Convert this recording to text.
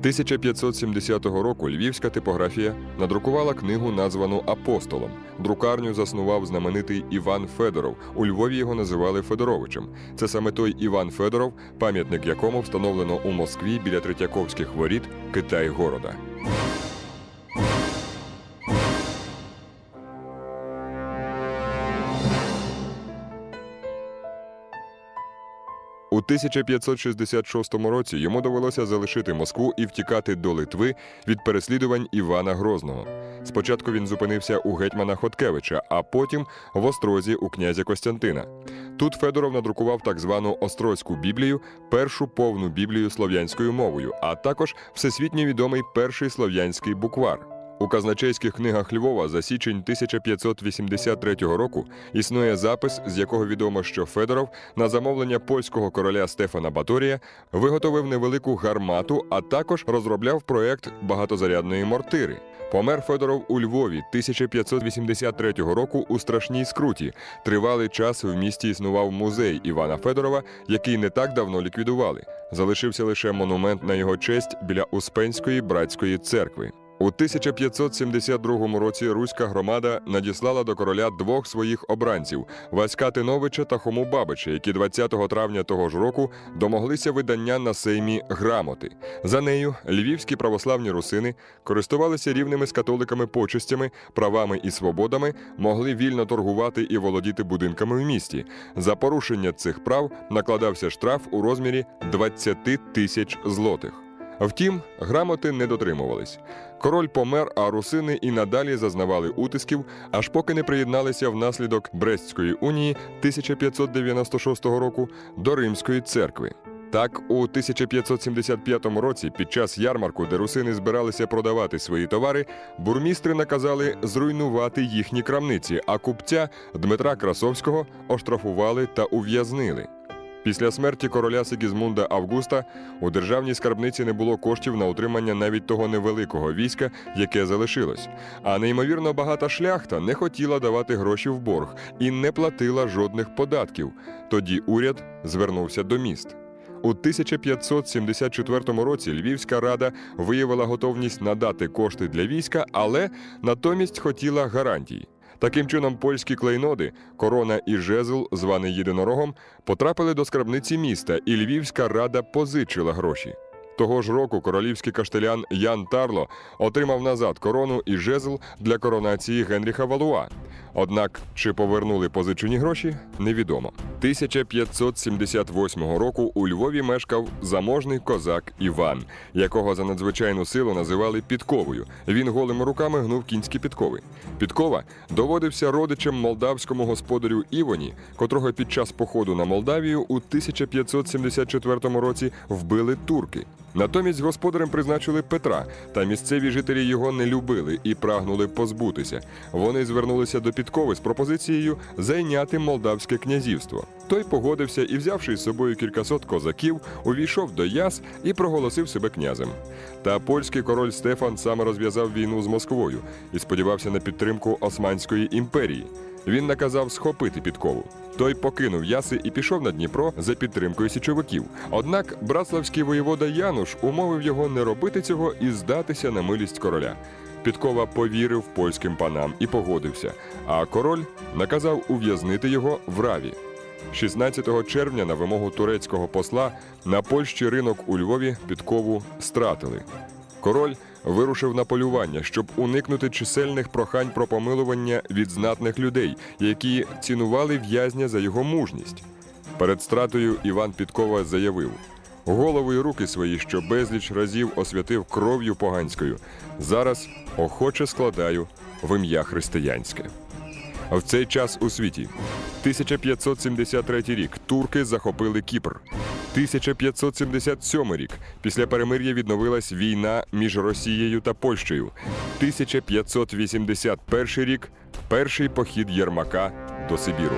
1570 року львівська типографія надрукувала книгу, названу Апостолом. Друкарню заснував знаменитий Іван Федоров. У Львові його називали Федоровичем. Це саме той Іван Федоров, пам'ятник якому встановлено у Москві біля Третьяковських воріт Китай-города. У 1566 році йому довелося залишити Москву і втікати до Литви від переслідувань Івана Грозного. Спочатку він зупинився у гетьмана Хоткевича, а потім в Острозі у князя Костянтина. Тут Федоров надрукував так звану Острозьку Біблію, першу повну Біблію слов'янською мовою, а також всесвітньо відомий перший слов'янський буквар. У казначейських книгах Львова за січень 1583 року існує запис, з якого відомо, що Федоров на замовлення польського короля Стефана Баторія виготовив невелику гармату, а також розробляв проект багатозарядної мортири. Помер Федоров у Львові 1583 року у страшній скруті. Тривалий час в місті існував музей Івана Федорова, який не так давно ліквідували. Залишився лише монумент на його честь біля Успенської братської церкви. У 1572 році руська громада надіслала до короля двох своїх обранців Васька Тиновича та Хому Бабича, які 20 травня того ж року домоглися видання на сеймі грамоти. За нею львівські православні русини користувалися рівними з католиками почестями, правами і свободами, могли вільно торгувати і володіти будинками в місті. За порушення цих прав накладався штраф у розмірі 20 тисяч злотих. Втім, грамоти не дотримувались. Король помер, а русини і надалі зазнавали утисків, аж поки не приєдналися внаслідок Брестської унії 1596 року до Римської церкви. Так, у 1575 році, під час ярмарку, де русини збиралися продавати свої товари, бурмістри наказали зруйнувати їхні крамниці, а купця Дмитра Красовського оштрафували та ув'язнили. Після смерті короля Сигізмунда Августа у державній скарбниці не було коштів на утримання навіть того невеликого війська, яке залишилось. А неймовірно багата шляхта не хотіла давати гроші в борг і не платила жодних податків. Тоді уряд звернувся до міст. У 1574 році Львівська рада виявила готовність надати кошти для війська, але натомість хотіла гарантій. Таким чином, польські клейноди, корона і жезл, званий єдинорогом, потрапили до скарбниці міста, і Львівська рада позичила гроші. Того ж року королівський каштелян Ян Тарло отримав назад корону і жезл для коронації Генріха Валуа. Однак, чи повернули позичені гроші, невідомо. 1578 року у Львові мешкав заможний козак Іван, якого за надзвичайну силу називали підковою. Він голими руками гнув кінські підкови. Підкова доводився родичем молдавському господарю Івоні, котрого під час походу на Молдавію у 1574 році вбили турки. Натомість господарем призначили Петра, та місцеві жителі його не любили і прагнули позбутися. Вони звернулися до Підкови з пропозицією зайняти молдавське князівство. Той погодився і, взявши з собою кількасот козаків, увійшов до Яс і проголосив себе князем. Та польський король Стефан саме розв'язав війну з Москвою і сподівався на підтримку Османської імперії. Він наказав схопити підкову. Той покинув яси і пішов на Дніпро за підтримкою січовиків. Однак братславський воєвода Януш умовив його не робити цього і здатися на милість короля. Підкова повірив польським панам і погодився, а король наказав ув'язнити його в раві. 16 червня на вимогу турецького посла на Польщі ринок у Львові підкову стратили. Король вирушив на полювання, щоб уникнути чисельних прохань про помилування від знатних людей, які цінували в'язня за його мужність. Перед стратою Іван Підкова заявив: голови й руки свої, що безліч разів освятив кров'ю поганською, зараз охоче складаю в ім'я християнське. В цей час у світі 1573 рік турки захопили Кіпр. 1577 рік після перемир'я відновилась війна між Росією та Польщею. 1581 рік перший похід Єрмака до Сибіру.